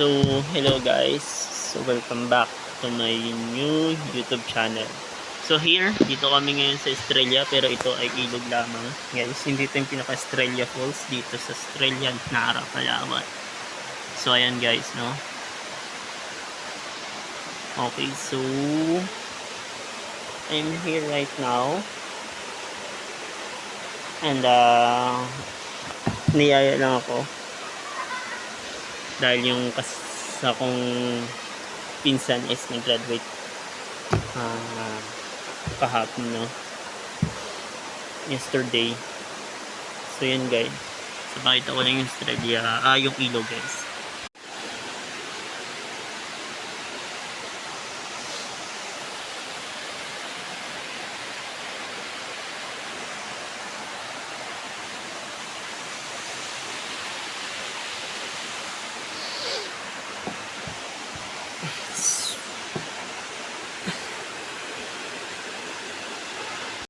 So, hello guys. So, welcome back to my new YouTube channel. So, here, dito kami ngayon sa Australia, pero ito ay ilog lamang. Guys, hindi ito yung pinaka-Australia Falls dito sa Australia, Nara, Palawan. So, ayan guys, no? Okay, so, I'm here right now. And, uh, niyaya lang ako dahil yung kasa kong pinsan is nag-graduate ah, kahapon no? Yesterday. So yun guys. So bakita ko lang yung Australia ah yung ilog guys